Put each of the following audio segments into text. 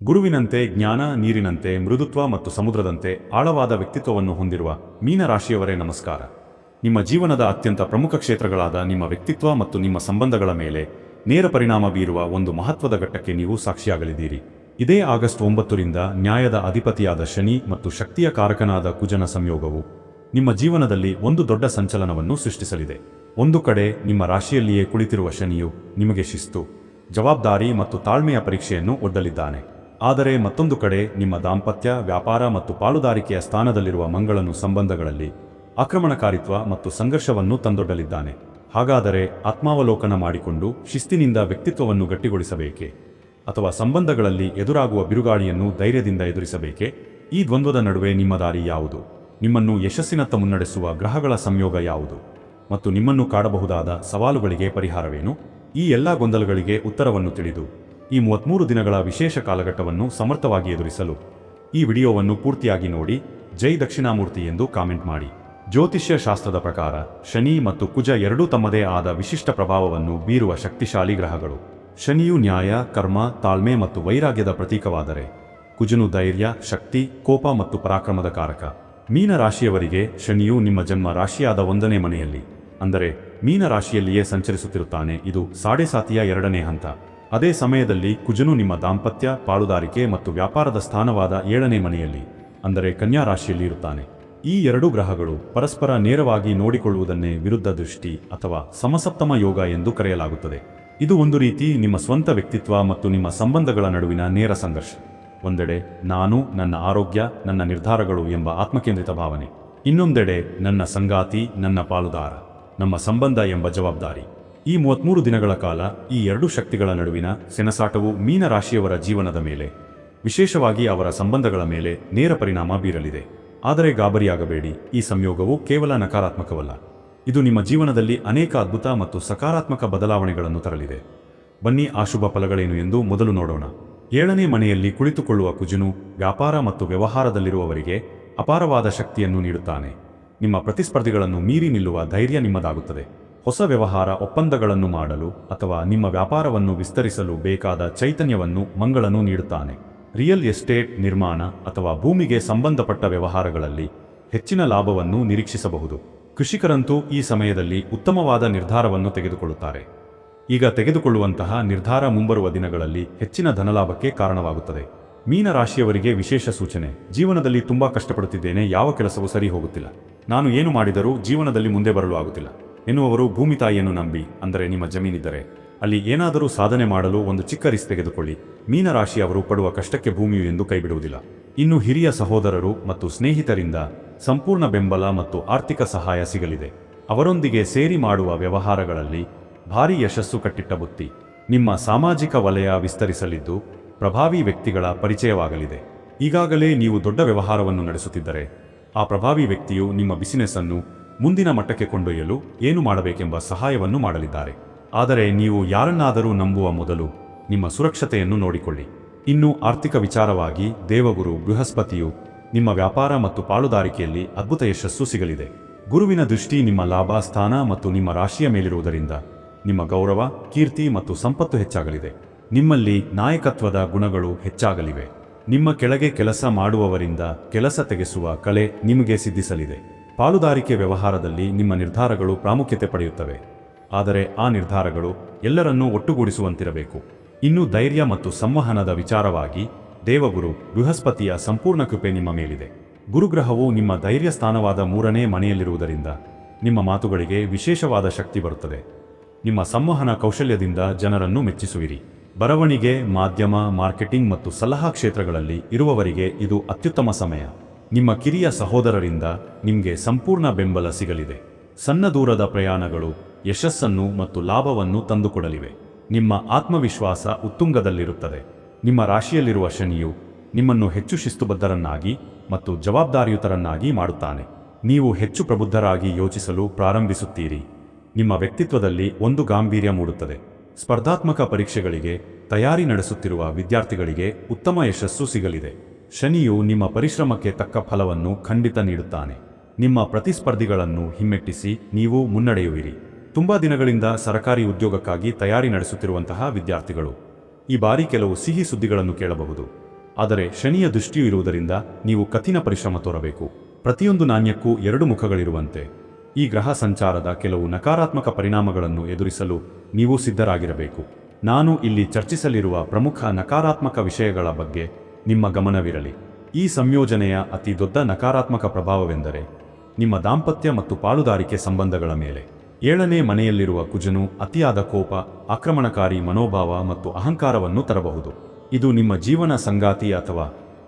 ಗುರುವಿನಂತೆ ಜ್ಞಾನ, ನೀರಿನಂತೆ ಮೃದುತ್ವ ಮತ್ತು ಸಮುದ್ರದಂತೆ ಆಳವಾದ ವ್ಯಕ್ತಿತ್ವವನ್ನು ಹೊಂದಿರುವ ಮೀನರಾಶಿಯವರೇ ನಮಸ್ಕಾರ. ನಿಮ್ಮ ಜೀವನದ ಅತ್ಯಂತ ಪ್ರಮುಖ ಕ್ಷೇತ್ರಗಳಾದ ನಿಮ್ಮ ವ್ಯಕ್ತಿತ್ವ ಮತ್ತು ನಿಮ್ಮ ಸಂಬಂಧಗಳ ಮೇಲೆ ನೇರ ಪರಿಣಾಮ ಬೀರುವ ಒಂದು ಮಹತ್ವದ ಘಟ್ಟಕ್ಕೆ ನೀವು ಸಾಕ್ಷಿಯಾಗಲಿದ್ದೀರಿ. ಇದೇ ಆಗಸ್ಟ್ ಒಂಬತ್ತರಿಂದ ನ್ಯಾಯದ ಅಧಿಪತಿಯಾದ ಶನಿ ಮತ್ತು ಶಕ್ತಿಯ ಕಾರಕನಾದ ಕುಜನ ಸಂಯೋಗವು ನಿಮ್ಮ ಜೀವನದಲ್ಲಿ ಒಂದು ದೊಡ್ಡ ಸಂಚಲನವನ್ನು ಸೃಷ್ಟಿಸಲಿದೆ. ಒಂದು ಕಡೆ ನಿಮ್ಮ ರಾಶಿಯಲ್ಲಿಯೇ ಕುಳಿತಿರುವ ಶನಿಯು ನಿಮಗೆ ಶಿಸ್ತು, ಜವಾಬ್ದಾರಿ ಮತ್ತು ತಾಳ್ಮೆಯ ಪರೀಕ್ಷೆಯನ್ನು ಒಡ್ಡಲಿದ್ದಾನೆ. ಆದರೆ ಮತ್ತೊಂದು ಕಡೆ ನಿಮ್ಮ ದಾಂಪತ್ಯ, ವ್ಯಾಪಾರ ಮತ್ತು ಪಾಲುದಾರಿಕೆಯ ಸ್ಥಾನದಲ್ಲಿರುವ ಮಂಗಳನು ಸಂಬಂಧಗಳಲ್ಲಿ ಆಕ್ರಮಣಕಾರಿತ್ವ ಮತ್ತು ಸಂಘರ್ಷವನ್ನು ತಂದೊಡ್ಡಲಿದ್ದಾನೆ. ಹಾಗಾದರೆ ಆತ್ಮಾವಲೋಕನ ಮಾಡಿಕೊಂಡು ಶಿಸ್ತಿನಿಂದ ವ್ಯಕ್ತಿತ್ವವನ್ನು ಗಟ್ಟಿಗೊಳಿಸಬೇಕೆ? ಅಥವಾ ಸಂಬಂಧಗಳಲ್ಲಿ ಎದುರಾಗುವ ಬಿರುಗಾಳಿಯನ್ನು ಧೈರ್ಯದಿಂದ ಎದುರಿಸಬೇಕೆ? ಈ ದ್ವಂದ್ವದ ನಡುವೆ ನಿಮ್ಮ ದಾರಿ ಯಾವುದು? ನಿಮ್ಮನ್ನು ಯಶಸ್ಸಿನತ್ತ ಮುನ್ನಡೆಸುವ ಗ್ರಹಗಳ ಸಂಯೋಗ ಯಾವುದು? ಮತ್ತು ನಿಮ್ಮನ್ನು ಕಾಡಬಹುದಾದ ಸವಾಲುಗಳಿಗೆ ಪರಿಹಾರವೇನು? ಈ ಎಲ್ಲ ಗೊಂದಲಗಳಿಗೆ ಉತ್ತರವನ್ನು ತಿಳಿದು ಈ ಮೂವತ್ಮೂರು ದಿನಗಳ ವಿಶೇಷ ಕಾಲಘಟ್ಟವನ್ನು ಸಮರ್ಥವಾಗಿ ಎದುರಿಸಲು ಈ ವಿಡಿಯೋವನ್ನು ಪೂರ್ತಿಯಾಗಿ ನೋಡಿ ಜೈ ದಕ್ಷಿಣಾಮೂರ್ತಿ ಎಂದು ಕಾಮೆಂಟ್ ಮಾಡಿ. ಜ್ಯೋತಿಷ್ಯ ಶಾಸ್ತ್ರದ ಪ್ರಕಾರ ಶನಿ ಮತ್ತು ಕುಜ ಎರಡೂ ತಮ್ಮದೇ ಆದ ವಿಶಿಷ್ಟ ಪ್ರಭಾವವನ್ನು ಬೀರುವ ಶಕ್ತಿಶಾಲಿ ಗ್ರಹಗಳು. ಶನಿಯು ನ್ಯಾಯ, ಕರ್ಮ, ತಾಳ್ಮೆ ಮತ್ತು ವೈರಾಗ್ಯದ ಪ್ರತೀಕವಾದರೆ ಕುಜನು ಧೈರ್ಯ, ಶಕ್ತಿ, ಕೋಪ ಮತ್ತು ಪರಾಕ್ರಮದ ಕಾರಕ. ಮೀನ ರಾಶಿಯವರಿಗೆ ಶನಿಯು ನಿಮ್ಮ ಜನ್ಮ ರಾಶಿಯಾದ ಒಂದನೇ ಮನೆಯಲ್ಲಿ. ಅಂದರೆ ಮೀನ ರಾಶಿಯಲ್ಲಿಯೇ ಸಂಚರಿಸುತ್ತಿರುತ್ತಾನೆ, ಇದು ಸಾಡೆ ಸಾತಿಯ ಎರಡನೇ ಹಂತ. ಅದೇ ಸಮಯದಲ್ಲಿ ಕುಜನು ನಿಮ್ಮ ದಾಂಪತ್ಯ, ಪಾಲುದಾರಿಕೆ ಮತ್ತು ವ್ಯಾಪಾರದ ಸ್ಥಾನವಾದ ಏಳನೇ ಮನೆಯಲ್ಲಿ, ಅಂದರೆ ಕನ್ಯಾ ರಾಶಿಯಲ್ಲಿ ಇರುತ್ತಾನೆ. ಈ ಎರಡು ಗ್ರಹಗಳು ಪರಸ್ಪರ ನೇರವಾಗಿ ನೋಡಿಕೊಳ್ಳುವುದನ್ನೇ ವಿರುದ್ಧ ದೃಷ್ಟಿ ಅಥವಾ ಸಮಸಪ್ತಮ ಯೋಗ ಎಂದು ಕರೆಯಲಾಗುತ್ತದೆ. ಇದು ಒಂದು ರೀತಿ ನಿಮ್ಮ ಸ್ವಂತ ವ್ಯಕ್ತಿತ್ವ ಮತ್ತು ನಿಮ್ಮ ಸಂಬಂಧಗಳ ನಡುವಿನ ನೇರ ಸಂಘರ್ಷ. ಒಂದೆಡೆ, ನಾನು ನನ್ನ ಆರೋಗ್ಯ, ನನ್ನ ನಿರ್ಧಾರಗಳು ಎಂಬ ಆತ್ಮಕೇಂದ್ರಿತ ಭಾವನೆ. ಇನ್ನೊಂದೆಡೆ, ನನ್ನ ಸಂಗಾತಿ, ನನ್ನ ಪಾಲುದಾರ, ನಮ್ಮ ಸಂಬಂಧ ಎಂಬ ಜವಾಬ್ದಾರಿ. ಈ ಮೂವತ್ಮೂರು ದಿನಗಳ ಕಾಲ ಈ ಎರಡು ಶಕ್ತಿಗಳ ನಡುವಿನ ಸೆಣಸಾಟವು ಮೀನ ರಾಶಿಯವರ ಜೀವನದ ಮೇಲೆ, ವಿಶೇಷವಾಗಿ ಅವರ ಸಂಬಂಧಗಳ ಮೇಲೆ ನೇರ ಪರಿಣಾಮ ಬೀರಲಿದೆ. ಆದರೆ ಗಾಬರಿಯಾಗಬೇಡಿ, ಈ ಸಂಯೋಗವು ಕೇವಲ ನಕಾರಾತ್ಮಕವಲ್ಲ. ಇದು ನಿಮ್ಮ ಜೀವನದಲ್ಲಿ ಅನೇಕ ಅದ್ಭುತ ಮತ್ತು ಸಕಾರಾತ್ಮಕ ಬದಲಾವಣೆಗಳನ್ನು ತರಲಿದೆ. ಬನ್ನಿ ಆ ಶುಭ ಫಲಗಳೇನು ಎಂದು ಮೊದಲು ನೋಡೋಣ. ಏಳನೇ ಮನೆಯಲ್ಲಿ ಕುಳಿತುಕೊಳ್ಳುವ ಕುಜನು ವ್ಯಾಪಾರ ಮತ್ತು ವ್ಯವಹಾರದಲ್ಲಿರುವವರಿಗೆ ಅಪಾರವಾದ ಶಕ್ತಿಯನ್ನು ನೀಡುತ್ತಾನೆ. ನಿಮ್ಮ ಪ್ರತಿಸ್ಪರ್ಧಿಗಳನ್ನು ಮೀರಿ ನಿಲ್ಲುವ ಧೈರ್ಯ ನಿಮ್ಮದಾಗುತ್ತದೆ. ಹೊಸ ವ್ಯವಹಾರ ಒಪ್ಪಂದಗಳನ್ನು ಮಾಡಲು ಅಥವಾ ನಿಮ್ಮ ವ್ಯಾಪಾರವನ್ನು ವಿಸ್ತರಿಸಲು ಬೇಕಾದ ಚೈತನ್ಯವನ್ನು ಮಂಗಳನು ನೀಡುತ್ತಾನೆ. ರಿಯಲ್ ಎಸ್ಟೇಟ್ ನಿರ್ಮಾಣ ಅಥವಾ ಭೂಮಿಗೆ ಸಂಬಂಧಪಟ್ಟ ವ್ಯವಹಾರಗಳಲ್ಲಿ ಹೆಚ್ಚಿನ ಲಾಭವನ್ನು ನಿರೀಕ್ಷಿಸಬಹುದು. ಕೃಷಿಕರಂತೂ ಈ ಸಮಯದಲ್ಲಿ ಉತ್ತಮವಾದ ನಿರ್ಧಾರವನ್ನು ತೆಗೆದುಕೊಳ್ಳುತ್ತಾರೆ. ಈಗ ತೆಗೆದುಕೊಳ್ಳುವಂತಹ ನಿರ್ಧಾರ ಮುಂಬರುವ ದಿನಗಳಲ್ಲಿ ಹೆಚ್ಚಿನ ಧನಲಾಭಕ್ಕೆ ಕಾರಣವಾಗುತ್ತದೆ. ಮೀನ ರಾಶಿಯವರಿಗೆ ವಿಶೇಷ ಸೂಚನೆ, ಜೀವನದಲ್ಲಿ ತುಂಬಾ ಕಷ್ಟಪಡುತ್ತಿದ್ದೇನೆ, ಯಾವ ಕೆಲಸವೂ ಸರಿ ಹೋಗುತ್ತಿಲ್ಲ. ನಾನು ಏನು ಮಾಡಿದರೂ ಜೀವನದಲ್ಲಿ ಮುಂದೆ ಬರಲು ಆಗುತ್ತಿಲ್ಲ. ಎನ್ನುವರು ಭೂಮಿ ತಾಯಿಯನ್ನು ನಂಬಿ, ಅಂದರೆ ನಿಮ್ಮ ಜಮೀನಿದ್ದರೆ. ಅಲ್ಲಿ ಏನಾದರೂ ಸಾಧನೆ ಮಾಡಲು ಒಂದು ಚಿಕ್ಕ ರಿಸ್ ತೆಗೆದುಕೊಳ್ಳಿ. ಮೀನರಾಶಿ ಅವರು ಪಡುವ ಕಷ್ಟಕ್ಕೆ ಭೂಮಿಯು ಎಂದು ಕೈಬಿಡುವುದಿಲ್ಲ. ಇನ್ನು ಹಿರಿಯ ಸಹೋದರರು ಮತ್ತು ಸ್ನೇಹಿತರಿಂದ ಸಂಪೂರ್ಣ ಬೆಂಬಲ ಮತ್ತು ಆರ್ಥಿಕ ಸಹಾಯ ಸಿಗಲಿದೆ. ಅವರೊಂದಿಗೆ ಸೇರಿ ಮಾಡುವ ವ್ಯವಹಾರಗಳಲ್ಲಿ ಭಾರಿ ಯಶಸ್ಸು ಕಟ್ಟಿಟ್ಟ ಬುತ್ತಿ. ನಿಮ್ಮ ಸಾಮಾಜಿಕ ವಲಯ ವಿಸ್ತರಿಸಲಿದ್ದು ಪ್ರಭಾವಿ ವ್ಯಕ್ತಿಗಳ ಪರಿಚಯವಾಗಲಿದೆ. ಈಗಾಗಲೇ ನೀವು ದೊಡ್ಡ ವ್ಯವಹಾರವನ್ನು ನಡೆಸುತ್ತಿದ್ದರೆ, ಆ ಪ್ರಭಾವಿ ವ್ಯಕ್ತಿಯು ನಿಮ್ಮ ಬಿಸಿನೆಸ್ ಅನ್ನು ಮುಂದಿನ ಮಟ್ಟಕ್ಕೆ ಕೊಂಡೊಯ್ಯಲು ಏನು ಮಾಡಬೇಕೆಂಬ ಸಹಾಯವನ್ನು ಮಾಡಲಿದ್ದಾರೆ. ಆದರೆ ನೀವು ಯಾರನ್ನಾದರೂ ನಂಬುವ ಮೊದಲು ನಿಮ್ಮ ಸುರಕ್ಷತೆಯನ್ನು ನೋಡಿಕೊಳ್ಳಿ. ಇನ್ನು ಆರ್ಥಿಕ ವಿಚಾರವಾಗಿ ದೇವಗುರು ಬೃಹಸ್ಪತಿಯು ನಿಮ್ಮ ವ್ಯಾಪಾರ ಮತ್ತು ಪಾಲುದಾರಿಕೆಯಲ್ಲಿ ಅದ್ಭುತ ಯಶಸ್ಸು ಸಿಗಲಿದೆ. ಗುರುವಿನ ದೃಷ್ಟಿ ನಿಮ್ಮ ಲಾಭ, ಸ್ಥಾನ ಮತ್ತು ನಿಮ್ಮ ರಾಶಿಯ ಮೇಲಿರುವುದರಿಂದ ನಿಮ್ಮ ಗೌರವ, ಕೀರ್ತಿ ಮತ್ತು ಸಂಪತ್ತು ಹೆಚ್ಚಾಗಲಿದೆ. ನಿಮ್ಮಲ್ಲಿ ನಾಯಕತ್ವದ ಗುಣಗಳು ಹೆಚ್ಚಾಗಲಿವೆ. ನಿಮ್ಮ ಕೆಳಗೆ ಕೆಲಸ ಮಾಡುವವರಿಂದ ಕೆಲಸ ತೆಗೆಸುವ ಕಲೆ ನಿಮಗೆ ಸಿದ್ಧಿಸಲಿದೆ. ಪಾಲುದಾರಿಕೆ ವ್ಯವಹಾರದಲ್ಲಿ ನಿಮ್ಮ ನಿರ್ಧಾರಗಳು ಪ್ರಾಮುಖ್ಯತೆ ಪಡೆಯುತ್ತವೆ. ಆದರೆ ಆ ನಿರ್ಧಾರಗಳು ಎಲ್ಲರನ್ನೂ ಒಟ್ಟುಗೂಡಿಸುವಂತಿರಬೇಕು. ಇನ್ನು ಧೈರ್ಯ ಮತ್ತು ಸಂವಹನದ ವಿಚಾರವಾಗಿ ದೇವಗುರು ಬೃಹಸ್ಪತಿಯ ಸಂಪೂರ್ಣ ಕೃಪೆ ನಿಮ್ಮ ಮೇಲಿದೆ. ಗುರುಗ್ರಹವು ನಿಮ್ಮ ಧೈರ್ಯ ಸ್ಥಾನವಾದ ಮೂರನೇ ಮನೆಯಲ್ಲಿರುವುದರಿಂದ ನಿಮ್ಮ ಮಾತುಗಳಿಗೆ ವಿಶೇಷವಾದ ಶಕ್ತಿ ಬರುತ್ತದೆ. ನಿಮ್ಮ ಸಂವಹನ ಕೌಶಲ್ಯದಿಂದ ಜನರನ್ನು ಮೆಚ್ಚಿಸುವಿರಿ. ಬರವಣಿಗೆ, ಮಾಧ್ಯಮ, ಮಾರ್ಕೆಟಿಂಗ್ ಮತ್ತು ಸಲಹಾ ಕ್ಷೇತ್ರಗಳಲ್ಲಿ ಇರುವವರಿಗೆ ಇದು ಅತ್ಯುತ್ತಮ ಸಮಯ. ನಿಮ್ಮ ಕಿರಿಯ ಸಹೋದರರಿಂದ ನಿಮಗೆ ಸಂಪೂರ್ಣ ಬೆಂಬಲ ಸಿಗಲಿದೆ. ಸಣ್ಣ ದೂರದ ಪ್ರಯಾಣಗಳು ಯಶಸ್ಸನ್ನು ಮತ್ತು ಲಾಭವನ್ನು ತಂದುಕೊಡಲಿವೆ. ನಿಮ್ಮ ಆತ್ಮವಿಶ್ವಾಸ ಉತ್ತುಂಗದಲ್ಲಿರುತ್ತದೆ. ನಿಮ್ಮ ರಾಶಿಯಲ್ಲಿರುವ ಶನಿಯು ನಿಮ್ಮನ್ನು ಹೆಚ್ಚು ಶಿಸ್ತುಬದ್ಧರನ್ನಾಗಿ ಮತ್ತು ಜವಾಬ್ದಾರಿಯುತರನ್ನಾಗಿ ಮಾಡುತ್ತಾನೆ. ನೀವು ಹೆಚ್ಚು ಪ್ರಬುದ್ಧರಾಗಿ ಯೋಚಿಸಲು ಪ್ರಾರಂಭಿಸುತ್ತೀರಿ. ನಿಮ್ಮ ವ್ಯಕ್ತಿತ್ವದಲ್ಲಿ ಒಂದು ಗಾಂಭೀರ್ಯ ಮೂಡುತ್ತದೆ. ಸ್ಪರ್ಧಾತ್ಮಕ ಪರೀಕ್ಷೆಗಳಿಗೆ ತಯಾರಿ ನಡೆಸುತ್ತಿರುವ ವಿದ್ಯಾರ್ಥಿಗಳಿಗೆ ಉತ್ತಮ ಯಶಸ್ಸು ಸಿಗಲಿದೆ. ಶನಿಯು ನಿಮ್ಮ ಪರಿಶ್ರಮಕ್ಕೆ ತಕ್ಕ ಫಲವನ್ನು ಖಂಡಿತ ನೀಡುತ್ತಾನೆ. ನಿಮ್ಮ ಪ್ರತಿಸ್ಪರ್ಧಿಗಳನ್ನು ಹಿಮ್ಮೆಟ್ಟಿಸಿ ನೀವು ಮುನ್ನಡೆಯುವಿರಿ. ತುಂಬಾ ದಿನಗಳಿಂದ ಸರಕಾರಿ ಉದ್ಯೋಗಕ್ಕಾಗಿ ತಯಾರಿ ನಡೆಸುತ್ತಿರುವಂತಹ ವಿದ್ಯಾರ್ಥಿಗಳು. ಈ ಬಾರಿ ಕೆಲವು ಸಿಹಿ ಸುದ್ದಿಗಳನ್ನು ಕೇಳಬಹುದು. ಆದರೆ ಶನಿಯ ದೃಷ್ಟಿಯು ಇರುವುದರಿಂದ ನೀವು ಕಠಿಣ ಪರಿಶ್ರಮ ತೋರಬೇಕು. ಪ್ರತಿಯೊಂದು ನಾಣ್ಯಕ್ಕೂ ಎರಡು ಮುಖಗಳಿರುವಂತೆ. ಈ ಗ್ರಹ ಸಂಚಾರದ ಕೆಲವು ನಕಾರಾತ್ಮಕ ಪರಿಣಾಮಗಳನ್ನು ಎದುರಿಸಲು ನೀವು ಸಿದ್ಧರಾಗಿರಬೇಕು. ನಾನು ಇಲ್ಲಿ ಚರ್ಚಿಸಲಿರುವ ಪ್ರಮುಖ ನಕಾರಾತ್ಮಕ ವಿಷಯಗಳ ಬಗ್ಗೆ ನಿಮ್ಮ ಗಮನವಿರಲಿ. ಈ ಸಂಯೋಜನೆಯ ಅತಿ ದೊಡ್ಡ ನಕಾರಾತ್ಮಕ ಪ್ರಭಾವವೆಂದರೆ, ನಿಮ್ಮ ದಾಂಪತ್ಯ ಮತ್ತು ಪಾಲುದಾರಿಕೆ ಸಂಬಂಧಗಳ ಮೇಲೆ. ಏಳನೇ ಮನೆಯಲ್ಲಿರುವ ಕುಜನು ಅತಿಯಾದ ಕೋಪ, ಆಕ್ರಮಣಕಾರಿ ಮನೋಭಾವ ಮತ್ತು ಅಹಂಕಾರವನ್ನು ತರಬಹುದು. ಇದು ನಿಮ್ಮ ಜೀವನ ಸಂಗಾತಿ ಅಥವಾ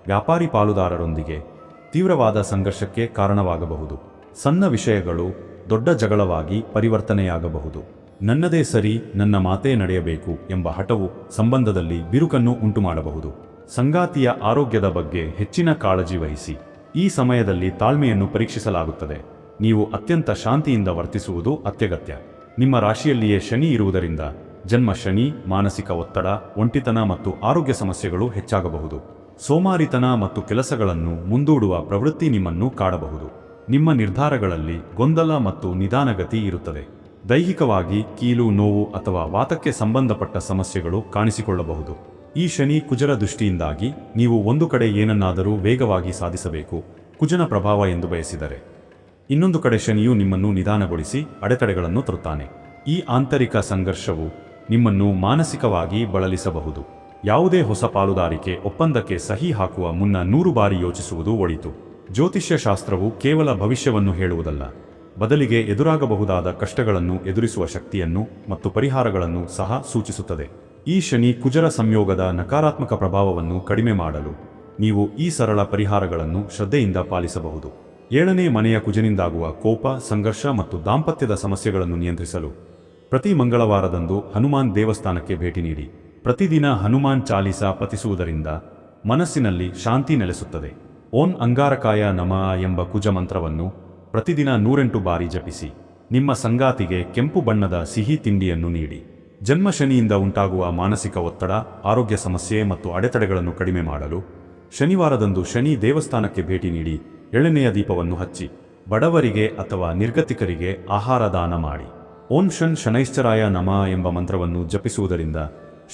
ವ್ಯಾಪಾರಿ ಪಾಲುದಾರರೊಂದಿಗೆ ತೀವ್ರವಾದ ಸಂಘರ್ಷಕ್ಕೆ ಕಾರಣವಾಗಬಹುದು. ಸಣ್ಣ ವಿಷಯಗಳು ದೊಡ್ಡ ಜಗಳವಾಗಿ ಪರಿವರ್ತನೆಯಾಗಬಹುದು. ನನ್ನದೇ ಸರಿ, ನನ್ನ ಮಾತೇ ನಡೆಯಬೇಕು ಎಂಬ ಹಠವು ಸಂಬಂಧದಲ್ಲಿ ಬಿರುಕನ್ನು ಉಂಟುಮಾಡಬಹುದು. ಸಂಗಾತಿಯ ಆರೋಗ್ಯದ ಬಗ್ಗೆ ಹೆಚ್ಚಿನ ಕಾಳಜಿ ವಹಿಸಿ. ಈ ಸಮಯದಲ್ಲಿ ತಾಳ್ಮೆಯನ್ನು ಪರೀಕ್ಷಿಸಲಾಗುತ್ತದೆ. ನೀವು ಅತ್ಯಂತ ಶಾಂತಿಯಿಂದ ವರ್ತಿಸುವುದು ಅತ್ಯಗತ್ಯ. ನಿಮ್ಮ ರಾಶಿಯಲ್ಲಿಯೇ ಶನಿ ಇರುವುದರಿಂದ ಜನ್ಮ ಶನಿ, ಮಾನಸಿಕ ಒತ್ತಡ, ಒಂಟಿತನ ಮತ್ತು ಆರೋಗ್ಯ ಸಮಸ್ಯೆಗಳು ಹೆಚ್ಚಾಗಬಹುದು. ಸೋಮಾರಿತನ ಮತ್ತು ಕೆಲಸಗಳನ್ನು ಮುಂದೂಡುವ ಪ್ರವೃತ್ತಿ ನಿಮ್ಮನ್ನು ಕಾಡಬಹುದು. ನಿಮ್ಮ ನಿರ್ಧಾರಗಳಲ್ಲಿ ಗೊಂದಲ ಮತ್ತು ನಿಧಾನಗತಿ ಇರುತ್ತದೆ. ದೈಹಿಕವಾಗಿ ಕೀಲು, ನೋವು ಅಥವಾ ವಾತಕ್ಕೆ ಸಂಬಂಧಪಟ್ಟ ಸಮಸ್ಯೆಗಳು ಕಾಣಿಸಿಕೊಳ್ಳಬಹುದು. ಈ ಶನಿ ಕುಜರ ದೃಷ್ಟಿಯಿಂದಾಗಿ ನೀವು ಒಂದು ಕಡೆ ಏನನ್ನಾದರೂ ವೇಗವಾಗಿ ಸಾಧಿಸಬೇಕು, ಕುಜನ ಪ್ರಭಾವ ಎಂದು ಬಯಸಿದರೆ. ಇನ್ನೊಂದು ಕಡೆ ಶನಿಯು ನಿಮ್ಮನ್ನು ನಿಧಾನಗೊಳಿಸಿ ಅಡೆತಡೆಗಳನ್ನು ತರುತ್ತಾನೆ. ಈ ಆಂತರಿಕ ಸಂಘರ್ಷವು ನಿಮ್ಮನ್ನು ಮಾನಸಿಕವಾಗಿ ಬಳಲಿಸಬಹುದು. ಯಾವುದೇ ಹೊಸ ಪಾಲುದಾರಿಕೆ ಒಪ್ಪಂದಕ್ಕೆ ಸಹಿ ಹಾಕುವ ಮುನ್ನ ನೂರು ಬಾರಿ ಯೋಚಿಸುವುದು ಒಳಿತು. ಜ್ಯೋತಿಷ್ಯ ಶಾಸ್ತ್ರವು ಕೇವಲ ಭವಿಷ್ಯವನ್ನು ಹೇಳುವುದಲ್ಲ, ಬದಲಿಗೆ ಎದುರಾಗಬಹುದಾದ ಕಷ್ಟಗಳನ್ನು ಎದುರಿಸುವ ಶಕ್ತಿಯನ್ನು ಮತ್ತು ಪರಿಹಾರಗಳನ್ನು ಸಹ ಸೂಚಿಸುತ್ತದೆ. ಈ ಶನಿ ಕುಜರ ಸಂಯೋಗದ ನಕಾರಾತ್ಮಕ ಪ್ರಭಾವವನ್ನು ಕಡಿಮೆ ಮಾಡಲು ನೀವು ಈ ಸರಳ ಪರಿಹಾರಗಳನ್ನು ಶ್ರದ್ಧೆಯಿಂದ ಪಾಲಿಸಬಹುದು. ಏಳನೇ ಮನೆಯ ಕುಜನಿಂದಾಗುವ ಕೋಪ, ಸಂಘರ್ಷ ಮತ್ತು ದಾಂಪತ್ಯದ ಸಮಸ್ಯೆಗಳನ್ನು ನಿಯಂತ್ರಿಸಲು ಪ್ರತಿ ಮಂಗಳವಾರದಂದು ಹನುಮಾನ್ ದೇವಸ್ಥಾನಕ್ಕೆ ಭೇಟಿ ನೀಡಿ. ಪ್ರತಿದಿನ ಹನುಮಾನ್ ಚಾಲೀಸ ಪತಿಸುವುದರಿಂದ ಮನಸ್ಸಿನಲ್ಲಿ ಶಾಂತಿ ನೆಲೆಸುತ್ತದೆ. ಓನ್ ಅಂಗಾರಕಾಯ ನಮ ಎಂಬ ಕುಜ ಮಂತ್ರವನ್ನು ಪ್ರತಿದಿನ ನೂರೆಂಟು ಬಾರಿ ಜಪಿಸಿ. ನಿಮ್ಮ ಸಂಗಾತಿಗೆ ಕೆಂಪು ಬಣ್ಣದ ಸಿಹಿ ತಿಂಡಿಯನ್ನು ನೀಡಿ. ಜನ್ಮ ಶನಿಯಿಂದ ಉಂಟಾಗುವ ಮಾನಸಿಕ ಒತ್ತಡ, ಆರೋಗ್ಯ ಸಮಸ್ಯೆ ಮತ್ತು ಅಡೆತಡೆಗಳನ್ನು ಕಡಿಮೆ ಮಾಡಲು ಶನಿವಾರದಂದು ಶನಿ ದೇವಸ್ಥಾನಕ್ಕೆ ಭೇಟಿ ನೀಡಿ ಎಳನೆಯ ದೀಪವನ್ನು ಹಚ್ಚಿ, ಬಡವರಿಗೆ ಅಥವಾ ನಿರ್ಗತಿಕರಿಗೆ ಆಹಾರ ದಾನ ಮಾಡಿ. ಓಂ ಶನ್ ಶನೈಶ್ಚರಾಯ ನಮ ಎಂಬ ಮಂತ್ರವನ್ನು ಜಪಿಸುವುದರಿಂದ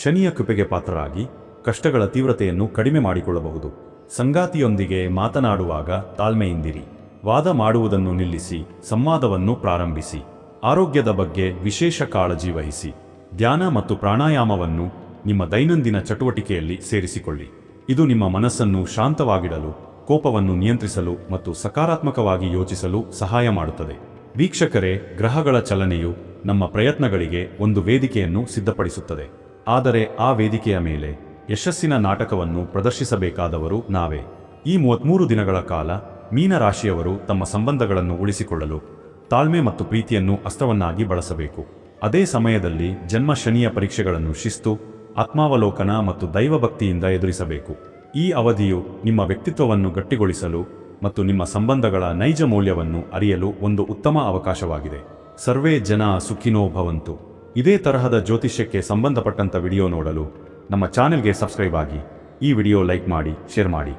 ಶನಿಯ ಕೃಪೆಗೆ ಪಾತ್ರರಾಗಿ ಕಷ್ಟಗಳ ತೀವ್ರತೆಯನ್ನು ಕಡಿಮೆ ಮಾಡಿಕೊಳ್ಳಬಹುದು. ಸಂಗಾತಿಯೊಂದಿಗೆ ಮಾತನಾಡುವಾಗ ತಾಳ್ಮೆಯಿಂದಿರಿ. ವಾದ ಮಾಡುವುದನ್ನು ನಿಲ್ಲಿಸಿ, ಸಂವಾದವನ್ನು ಪ್ರಾರಂಭಿಸಿ. ಆರೋಗ್ಯದ ಬಗ್ಗೆ ವಿಶೇಷ ಕಾಳಜಿ ವಹಿಸಿ. ಧ್ಯಾನ ಮತ್ತು ಪ್ರಾಣಾಯಾಮವನ್ನು ನಿಮ್ಮ ದೈನಂದಿನ ಚಟುವಟಿಕೆಯಲ್ಲಿ ಸೇರಿಸಿಕೊಳ್ಳಿ. ಇದು ನಿಮ್ಮ ಮನಸ್ಸನ್ನು ಶಾಂತವಾಗಿಡಲು, ಕೋಪವನ್ನು ನಿಯಂತ್ರಿಸಲು ಮತ್ತು ಸಕಾರಾತ್ಮಕವಾಗಿ ಯೋಚಿಸಲು ಸಹಾಯ ಮಾಡುತ್ತದೆ. ವೀಕ್ಷಕರೇ, ಗ್ರಹಗಳ ಚಲನೆಯು ನಮ್ಮ ಪ್ರಯತ್ನಗಳಿಗೆ ಒಂದು ವೇದಿಕೆಯನ್ನು ಸಿದ್ಧಪಡಿಸುತ್ತದೆ. ಆದರೆ ಆ ವೇದಿಕೆಯ ಮೇಲೆ ಯಶಸ್ಸಿನ ನಾಟಕವನ್ನು ಪ್ರದರ್ಶಿಸಬೇಕಾದವರು ನಾವೇ. ಈ ಮೂವತ್ಮೂರು ದಿನಗಳ ಕಾಲ ಮೀನರಾಶಿಯವರು ತಮ್ಮ ಸಂಬಂಧಗಳನ್ನು ಉಳಿಸಿಕೊಳ್ಳಲು ತಾಳ್ಮೆ ಮತ್ತು ಪ್ರೀತಿಯನ್ನು ಅಸ್ತ್ರವನ್ನಾಗಿ ಬಳಸಬೇಕು. ಅದೇ ಸಮಯದಲ್ಲಿ ಜನ್ಮ ಶನಿಯ ಪರೀಕ್ಷೆಗಳನ್ನು ಶಿಸ್ತು, ಆತ್ಮಾವಲೋಕನ ಮತ್ತು ದೈವಭಕ್ತಿಯಿಂದ ಎದುರಿಸಬೇಕು. ಈ ಅವಧಿಯು ನಿಮ್ಮ ವ್ಯಕ್ತಿತ್ವವನ್ನು ಗಟ್ಟಿಗೊಳಿಸಲು ಮತ್ತು ನಿಮ್ಮ ಸಂಬಂಧಗಳ ನೈಜ ಮೌಲ್ಯವನ್ನು ಅರಿಯಲು ಒಂದು ಉತ್ತಮ ಅವಕಾಶವಾಗಿದೆ. ಸರ್ವೇ ಜನ ಸುಖಿನೋ ಭವಂತು. ಇದೇ ತರಹದ ಜ್ಯೋತಿಷ್ಯಕ್ಕೆ ಸಂಬಂಧಪಟ್ಟಂತ ವಿಡಿಯೋ ನೋಡಲು ನಮ್ಮ ಚಾನೆಲ್ಗೆ ಸಬ್ಸ್ಕ್ರೈಬ್ ಆಗಿ ಈ ವಿಡಿಯೋ ಲೈಕ್ ಮಾಡಿ, ಶೇರ್ ಮಾಡಿ.